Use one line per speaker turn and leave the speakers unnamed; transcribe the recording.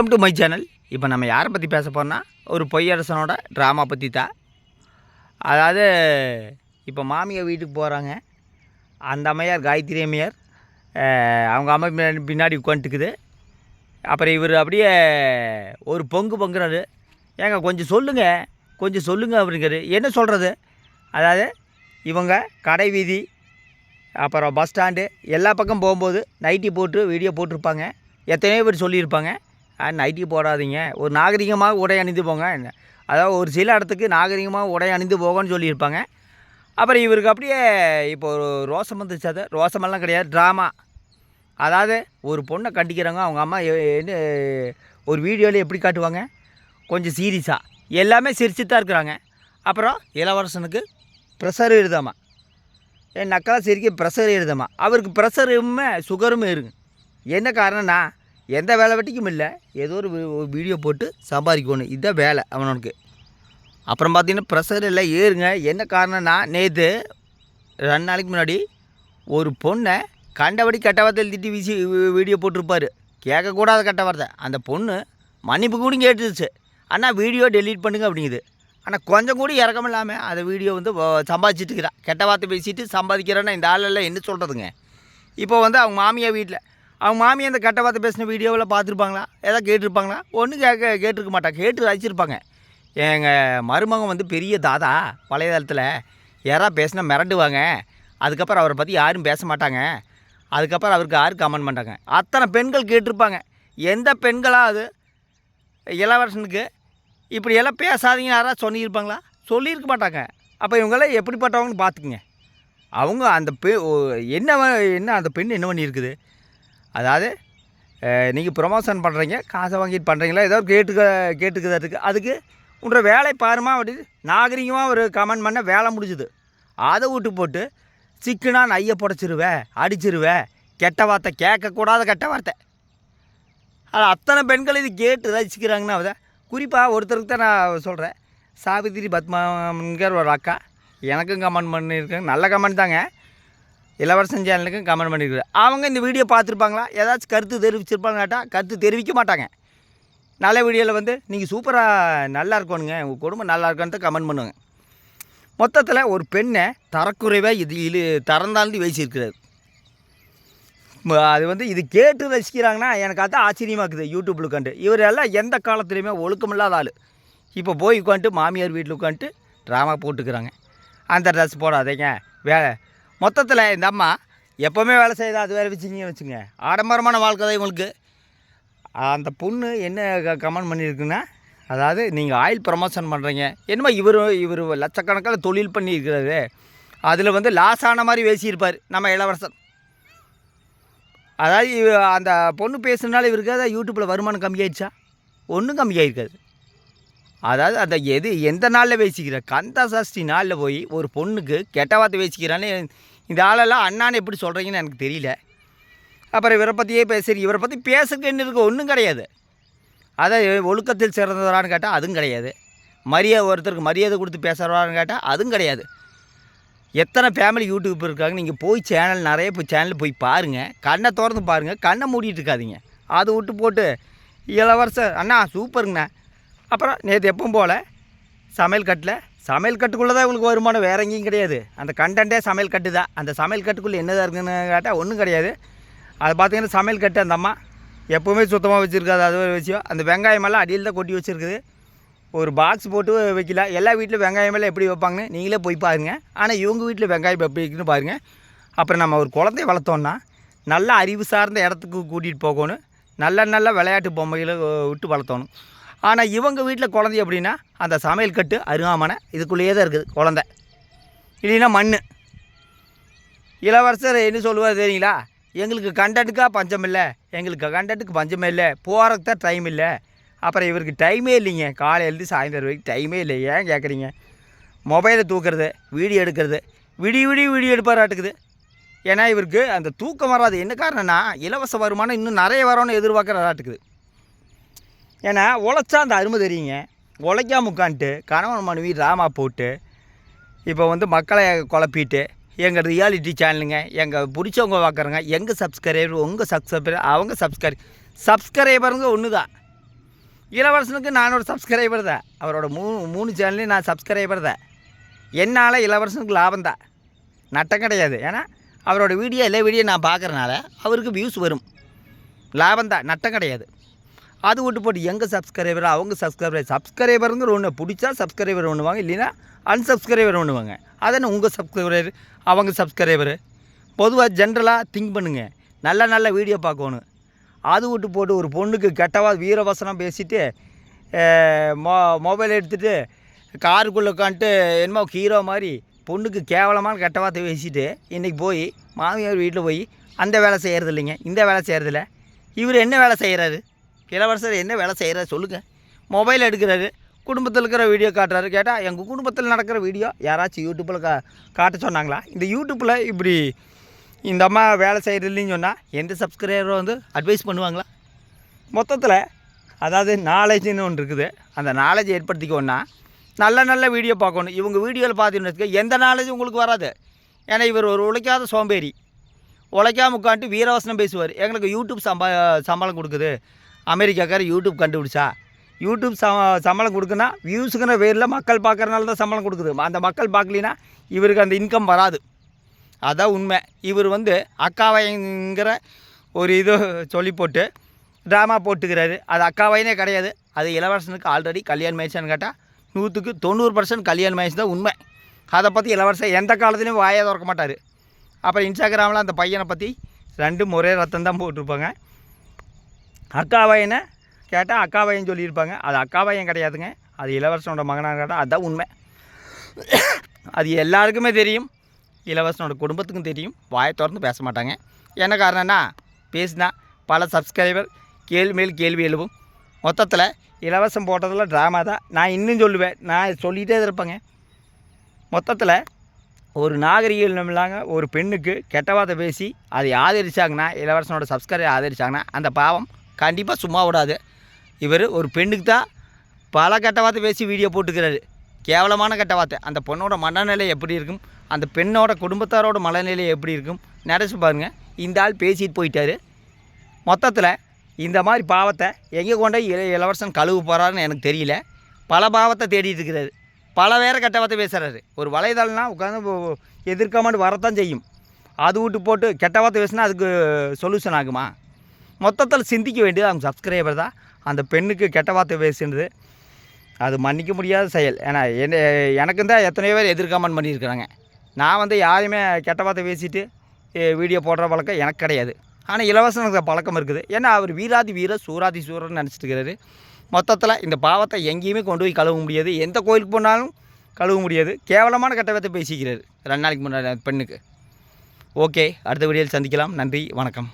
Welcome to my channel இப்போ நம்ம யாரை பற்றி பேச போகிறோம்னா ஒரு பொய்யரசனோட ட்ராமா பற்றி தான் அதாவது இப்போ மாமியார் வீட்டுக்கு போகிறாங்க அந்த அம்மையார் காயத்ரி அம்மையார் அவங்க அம்மா பின்னாடி பின்னாடி உட்காந்துக்குது அப்புறம் இவர் அப்படியே ஒரு பொங்கு பொங்குறாரு. ஏங்க கொஞ்சம் சொல்லுங்கள் கொஞ்சம் சொல்லுங்கள் அப்படிங்கிறது என்ன சொல்கிறது அதாவது இவங்க கடை வீதி அப்புறம் பஸ் ஸ்டாண்டு எல்லா பக்கம் போகும்போது நைட்டி போட்டு வீடியோ போட்டிருப்பாங்க. எத்தனையோ பேர் சொல்லியிருப்பாங்க. நைட்டி போடாதீங்க. ஒரு நாகரிகமாக உடை அணிந்து போங்க. அதாவது ஒரு சில இடத்துக்கு நாகரிகமாக உடை அணிந்து போகன்னு சொல்லியிருப்பாங்க. அப்புறம் இவருக்கு அப்படியே இப்போ ஒரு ரோசம் வந்துச்சு அது. ரோசமெல்லாம் கிடையாது. ட்ராமா அதாவது ஒரு பொண்ணை கண்டிக்கிறாங்க அவங்க அம்மா என்ன ஒரு வீடியோவில் எப்படி காட்டுவாங்க? கொஞ்சம் சீரியஸாக எல்லாமே சிரிச்சு தான் இருக்கிறாங்க. அப்புறம் இளவரசனுக்கு ப்ரெஷர் எழுதாமா என் நக்கலாக சிரிக்க ப்ரெஷர் எழுதாமா அவருக்கு ப்ரெஷருமே சுகருமே இருக்கு என்ன காரணம்னா எந்த வேலை வெட்டிக்கும் இல்லை. ஏதோ ஒரு வீடியோ போட்டு சம்பாதிக்கணும். இதுதான் வேலை அவனுக்கு. அப்புறம் பார்த்தீங்கன்னா ப்ரெஷர் எல்லாம் ஏறுங்க. என்ன காரணம்னா நேற்று ரெண்டு நாளைக்கு முன்னாடி ஒரு பொண்ணை கண்டபடி கெட்ட வார்த்தை எழுதிட்டு வீசி வீடியோ போட்டிருப்பாரு. கேட்கக்கூடாத கெட்ட வார்த்தை. அந்த பொண்ணு மன்னிப்பு கூட கேட்டுருச்சு. ஆனால் வீடியோ டெலீட் பண்ணுங்க அப்படிங்குது. ஆனால் கொஞ்சம் கூட இறக்கம் இல்லாமல் அந்த வீடியோ வந்து சம்பாதிச்சிட்டு இருக்கிறா. கெட்ட வார்த்தை பேசிட்டு சம்பாதிக்கிறேன்னா இந்த ஆளெல்லாம் என்ன சொல்கிறதுங்க இப்போ வந்து அவங்க மாமியார் வீட்டில் அவங்க மாமியார் அந்த கெட்ட பார்த்து பேசின வீடியோவில் பார்த்துருப்பாங்களா? ஏதாவது கேட்டிருப்பாங்களா? ஒன்றும் கேட்க கேட்டிருக்க மாட்டாங்க கேட்டு ரசிச்சிருப்பாங்க. எங்கள் மருமகன் வந்து பெரிய தாதா பழைய காலத்தில். யாராவது பேசினா மிரண்டுவாங்க அதுக்கப்புறம் அவரை பற்றி யாரும் பேச மாட்டாங்க. அதுக்கப்புறம் அவருக்கு யாரும் கமெண்ட் மாட்டாங்க அத்தனை பெண்கள் கேட்டிருப்பாங்க. எந்த பெண்களாவது இளவரசனுக்கு. இப்படி எல்லாம் பேசாதீங்க யாராவது சொல்லியிருப்பாங்களா? சொல்லியிருக்க மாட்டாங்க. அப்போ இவங்களாம் எப்படிப்பட்டவங்கன்னு பார்த்துக்குங்க. அவங்க அந்த பெ என்ன என்ன அந்த பெண் என்ன பண்ணியிருக்குது? அதாவது நீங்கள் ப்ரொமோஷன் பண்ணுறீங்க காசை வாங்கிட்டு பண்ணுறீங்களா ஏதோ கேட்டுக்க கேட்டுக்கிறதுக்கு அதுக்கு உன்ற வேலை பாருமா அப்படின்னு நாகரிகமாக ஒரு கமெண்ட் பண்ண வேலை முடிஞ்சுது. அதை விட்டு போட்டு சிக்குனா நைய புடச்சிருவேன் அடிச்சிருவேன் கெட்ட வார்த்தை கேட்கக்கூடாத கெட்ட வார்த்தை. அது அத்தனை பெண்கள் இது கேட்டு ரசிக்கிறாங்கன்னா அதை குறிப்பாக ஒருத்தருக்கு தான் நான் சொல்கிறேன் சாவித்திரி பத்மாங்கிற ஒரு அக்கா. எனக்கும் கமெண்ட் பண்ணியிருக்காங்க. நல்ல கமெண்ட் தாங்க. இளவரசன் சேனலுக்கும் கமெண்ட் பண்ணியிருக்காரு அவங்க இந்த வீடியோ பார்த்துருப்பாங்களா? ஏதாச்சும் கருத்து தெரிவிச்சிருப்பாங்க கேட்டால் கருத்து தெரிவிக்க மாட்டாங்க. நல்ல வீடியோவில் வந்து நீங்கள் சூப்பராக நல்லா இருக்கணுங்க. உங்கள் குடும்பம் நல்லா இருக்கான்னு கமெண்ட் பண்ணுவாங்க. மொத்தத்தில் ஒரு பெண்ணை தரக்குறைவாக இது இழு தரந்தாழ்ந்து பேசியிருக்கிறார் அது வந்து இது கேட்டு ரசிக்கிறாங்கன்னா எனக்கு அதான் ஆச்சரியமாக இருக்குது யூடியூப்பில் உட்காந்து இவரெல்லாம் எந்த காலத்துலேயுமே ஒழுக்கமில்லாத ஆள். இப்போ போய் உட்காந்துட்டு மாமியார் வீட்டில் உட்காந்துட்டு ட்ராமா போட்டுக்கிறாங்க. அந்த ட்ரெஸ் போடாதீங்க. வேலை மொத்தத்தில் இந்த அம்மா எப்போவுமே வேலை செய்யுது அது வேறு வச்சுங்க வச்சுங்க. ஆடம்பரமான வாழ்க்கை தான் இவங்களுக்கு. அந்த பொண்ணு என்ன கமெண்ட் பண்ணியிருக்குன்னா அதாவது நீங்கள் ஆயில் ப்ரமோஷன் பண்ணுறீங்க என்னமோ இவர் இவர் லட்சக்கணக்கில் தொழில் பண்ணியிருக்கிறாரு. அதில் வந்து லாஸ் ஆன மாதிரி பேசியிருப்பார் நம்ம இளவரசன் அதாவது இவ- அந்த பொண்ணு பேசுனால இவருக்கு அதான் யூடியூப்பில் வருமானம் கம்மியாயிடுச்சா? ஒன்றும் கம்மியாயிருக்காது. அதாவது அந்த எது எந்த நாளில் பேசிக்கிற? கந்த சஷ்டி நாளில் போய் ஒரு பொண்ணுக்கு கெட்ட வார்த்தை பேசிக்கிறான்னு இந்த ஆளெல்லாம் அண்ணான்னு எப்படி சொல்கிறீங்கன்னு எனக்கு தெரியல. அப்புறம் இவரை பற்றியே பேசுறீங்க இவரை பற்றி பேசுறதுக்கு என்ன இருக்குது ஒன்றும் கிடையாது. அதை ஒழுக்கத்தில் சிறந்தவரான்னு கேட்டால் அதுவும் கிடையாது. மரியாதை ஒருத்தருக்கு மரியாதை கொடுத்து பேசுகிறவரான்னு கேட்டால் அதுவும் கிடையாது. எத்தனை ஃபேமிலி யூடியூப் இருக்காங்க நீங்கள் போய் சேனல் நிறைய போய் சேனல் போய் பாருங்கள் கண்ணை திறந்து பாருங்கள் கண்ணை மூடிட்டு இருக்காதீங்க. அதை விட்டு போட்டு இளவரசர் அண்ணா சூப்பருங்கண்ணா அப்புறம் நேற்று எப்பவும் போல் சமையல் கட்டில் சமையல் கட்டுக்குள்ளே தான் இவங்களுக்கு வருமானம் வேற எங்கேயும் கிடையாது. அந்த கண்டென்ட்டே சமையல் கட்டு தான். அந்த சமையல் கட்டுக்குள்ளே என்னதான் இருக்குன்னு கேட்டால் ஒன்றும் கிடையாது. அது பார்த்தீங்கன்னா சமையல் கட்டு அந்த அம்மா எப்போவுமே சுத்தமாக வச்சுருக்காது. அது ஒரு விஷயம். அந்த வெங்காயமெல்லாம் அடியில் தான் கொட்டி வச்சுருக்குது. ஒரு பாக்ஸ் போட்டு வைக்கல. எல்லா வீட்டிலும் வெங்காயமெல்லாம் எப்படி வைப்பாங்கன்னு நீங்களே போய் பாருங்கள் ஆனால் இவங்க வீட்டில் வெங்காயம் எப்படி வைக்கணும்னு பாருங்கள் அப்புறம் நம்ம ஒரு குழந்தைய வளர்த்தோன்னா நல்ல அறிவு சார்ந்த இடத்துக்கு கூட்டிகிட்டு போகணும். நல்ல நல்ல விளையாட்டு பொம்மைகளை விட்டு வளர்த்தணும். ஆனால் இவங்க வீட்டில் குழந்தை அப்படின்னா அந்த சமையல் கட்டு அருகாமனை இதுக்குள்ளேயே தான் இருக்குது குழந்த. இல்லைன்னா மண் இளவரசர் என்ன சொல்லுவார் தெரியுங்களா? எங்களுக்கு கண்டட்டுக்காக பஞ்சம் இல்லை. எங்களுக்கு கண்டட்டுக்கு பஞ்சமே இல்லை. போகிறதுக்கு தான் டைம் இல்லை. அப்புறம் இவருக்கு டைமே இல்லைங்க. காலையிலேருந்து சாயந்தரம் வரைக்கும் டைமே இல்லை. ஏன் கேட்குறீங்க மொபைலை தூக்குறது வீடியோ எடுக்கிறது. விடிய விடிய வீடியோ எடுப்பாராட்டுக்குது. ஏன்னா இவருக்கு அந்த தூக்கம் வராது. என்ன காரணம்னா இலவச வருமானம் இன்னும் நிறைய வரும்னு எதிர்பார்க்குறாட்டுக்குது ஏன்னா உழைச்சா அந்த அருமை தெரியுங்க. உழைக்காம உட்காந்துட்டு கணவன் மனைவி ட்ராமா போட்டு இப்போ வந்து மக்களை குழப்பிட்டு எங்கள் ரியாலிட்டி சேனலுங்க எங்கள் பிடிச்சவங்க பார்க்குறங்க எங்கள் சப்ஸ்கிரைபர் உங்கள் சப்ஸ்கிரைபர் அவங்க சப்ஸ்கிரை சப்ஸ்கிரைபருங்க ஒன்று தான் இளவரசனுக்கு நான் ஒரு சப்ஸ்கிரைபர் தான். அவரோட மூணு மூணு சேனல்லையும் நான் சப்ஸ்கிரைபர் தான். என்னால் இளவரசனுக்கு லாபம் தான். நட்டம் கிடையாது. ஏன்னா அவரோட வீடியோ எல்லா வீடியோ நான் பார்க்குறனால அவருக்கு வியூஸ் வரும். லாபம் தான். நட்டம் கிடையாது. அது விட்டு போட்டு எங்கள் சப்ஸ்கிரைபர் அவங்க சப்ஸ்கிரைபர் சப்ஸ்கிரைபருங்கிற ஒன்று பிடிச்சா சப்ஸ்கிரைபர் பண்ணுவாங்க இல்லைன்னா அன்சப்ஸ்கிரைபர் பண்ணுவாங்க அதானே உங்கள் சப்ஸ்கிரைபர் அவங்க சப்ஸ்கிரைபர் பொதுவாக ஜென்ரலாக திங்க் பண்ணுங்கள் நல்ல நல்ல வீடியோ பார்க்கணும். அது விட்டு போட்டு ஒரு பொண்ணுக்கு கெட்டவா வீரவசனம் பேசிட்டு மொ மொபைல் எடுத்துகிட்டு காருக்குள்ளே உட்காந்துட்டு என்னமோ ஹீரோ மாதிரி பொண்ணுக்கு கேவலமான கெட்ட வார்த்தை பேசிட்டு இன்றைக்கி போய் மாமியார் வீட்டில் போய் அந்த வேலை செய்கிறது இல்லைங்க. இந்த வேலை செய்கிறதில்ல இவர் என்ன வேலை செய்கிறாரு இளவரசர் என்ன வேலை செய்கிறார் சொல்லுங்கள் மொபைல் எடுக்கிறாரு குடும்பத்தில் இருக்கிற வீடியோ காட்டுறாரு. கேட்டால் எங்கள் குடும்பத்தில் நடக்கிற வீடியோ யாராச்சும் யூடியூப்பில் கா காட்ட சொன்னாங்களா? இந்த யூடியூப்பில் இப்படி இந்த அம்மா வேலை செய்கிறது இல்லைன்னு சொன்னால் எந்த சப்ஸ்கிரைபரும் வந்து அட்வைஸ் பண்ணுவாங்களா? மொத்தத்தில் அதாவது நாலேஜ்னு ஒன்று இருக்குது. அந்த நாலேஜ் ஏற்படுத்திக்கோன்னா நல்ல நல்ல வீடியோ பார்க்கணும். இவங்க வீடியோவில் பார்த்தீங்கன்னு எந்த நாலேஜும் உங்களுக்கு வராது. ஏன்னா இவர் ஒரு உழைக்காத சோம்பேறி. உழைக்காம உட்காந்துட்டு வீரவசனம் பேசுவார். எங்களுக்கு யூடியூப் சம்பா சம்பளம் கொடுக்குது. அமெரிக்காக்கார யூடியூப் கண்டுபிடிச்சா. யூடியூப் ச சம்பளம் கொடுக்குன்னா வியூஸுங்கிற பேரில் மக்கள் பார்க்குறனால தான் சம்பளம் கொடுக்குது. அந்த மக்கள் பார்க்கலினா இவருக்கு அந்த இன்கம் வராது. அதான் உண்மை. இவர் வந்து அக்காவைங்கிற ஒரு இது சொல்லி போட்டு ட்ராமா போட்டுக்கிறாரு. அது அக்காவைனே கிடையாது. அது இளவரசனுக்கு ஆல்ரெடி கல்யாணம் ஆயிடுச்சான்னு கேட்டால் நூற்றுக்கு தொண்ணூறு பர்சன்ட் கல்யாணம் ஆயிடுச்சு தான் உண்மை. அதை பற்றி இளவரசன் எந்த காலத்துலேயும் வாயை திறக்க மாட்டார். அப்புறம் இன்ஸ்டாகிராமில் அந்த பையனை பற்றி ரெண்டு முறை ரத்தம் தான் போட்டிருப்பாங்க. அக்காவையனை கேட்டால் அக்காவையன் சொல்லியிருப்பாங்க. அது அக்காவையன் கிடையாதுங்க. அது இளவரசனோட மகனாக கேட்டால் அதுதான் உண்மை. அது எல்லாருக்குமே தெரியும். இளவரசனோட குடும்பத்துக்கும் தெரியும். வாயை திறந்து பேச மாட்டாங்க. என்ன காரணம்னா பேசினா பல சப்ஸ்கிரைபர் கேள்வி மேல் கேள்வி எழுவும். மொத்தத்தில் இலவசம் போட்டதில் ட்ராமா தான். நான் இன்னும் சொல்லுவேன். நான் சொல்லிகிட்டே தான் இருப்பேங்க. மொத்தத்தில் ஒரு நாகரிகம் இல்லாமல் ஒரு பெண்ணுக்கு கெட்ட வார்த்தை பேசி அதை ஆதரிச்சாங்கன்னா இளவரசனோட சப்ஸ்கிரைபர் ஆதரிச்சாங்கன்னா அந்த பாவம் கண்டிப்பாக சும்மா விடாது. இவர் ஒரு பெண்ணுக்கு தான் பல கெட்ட வார்த்தை பேசி வீடியோ போட்டுக்கிறாரு. கேவலமான கெட்ட வார்த்தை. அந்த பொண்ணோட மனநிலை எப்படி இருக்கும்? அந்த பெண்ணோட குடும்பத்தாரோட மனநிலை எப்படி இருக்கும்? நினச்சி பாருங்கள் இந்த ஆள் பேசிட்டு போயிட்டாரு. மொத்தத்தில் இந்த மாதிரி பாவத்தை எங்கே கொண்டு இள இளவரசன் கழுவு போகிறாருன்னு எனக்கு தெரியல. பல பாவத்தை தேடிட்டு இருக்கிறாரு. பல வேற கெட்ட வார்த்தை பேசுகிறாரு ஒரு வலைதளம்னா உட்காந்து எதிர்க்காமட்டு வரத்தான் செய்யும். அது விட்டு போட்டு கெட்ட வார்த்தை அதுக்கு சொல்யூஷன் ஆகுமா? மொத்தத்தில் சிந்திக்க வேண்டியது அவங்க சப்ஸ்கிரைபர் தான். அந்த பெண்ணுக்கு கெட்ட வார்த்தை பேசுனது. அது மன்னிக்க முடியாத செயல். ஏன்னா என்ன எனக்கு தான் எத்தனையோ பேர் எதிர்காமன் பண்ணியிருக்கிறாங்க. நான் வந்து யாரையுமே கெட்ட வார்த்தை பேசிட்டு வீடியோ போடுற பழக்கம் எனக்கு கிடையாது. ஆனால் இலவசனுக்கு பழக்கம் இருக்குது. ஏன்னா அவர் வீராதி வீர சூராதி சூரன்னு நினச்சிட்டு இருக்கிறாரு மொத்தத்தில் இந்த பாவத்தை எங்கேயுமே கொண்டு போய் கழுவ முடியாது. எந்த கோயிலுக்கு போனாலும் கழுவ முடியாது. கேவலமான கெட்ட வார்த்தை ரெண்டு நாளைக்கு முன்னாடி பெண்ணுக்கு. ஓகே அடுத்த வீடியோவில் சந்திக்கலாம். நன்றி வணக்கம்.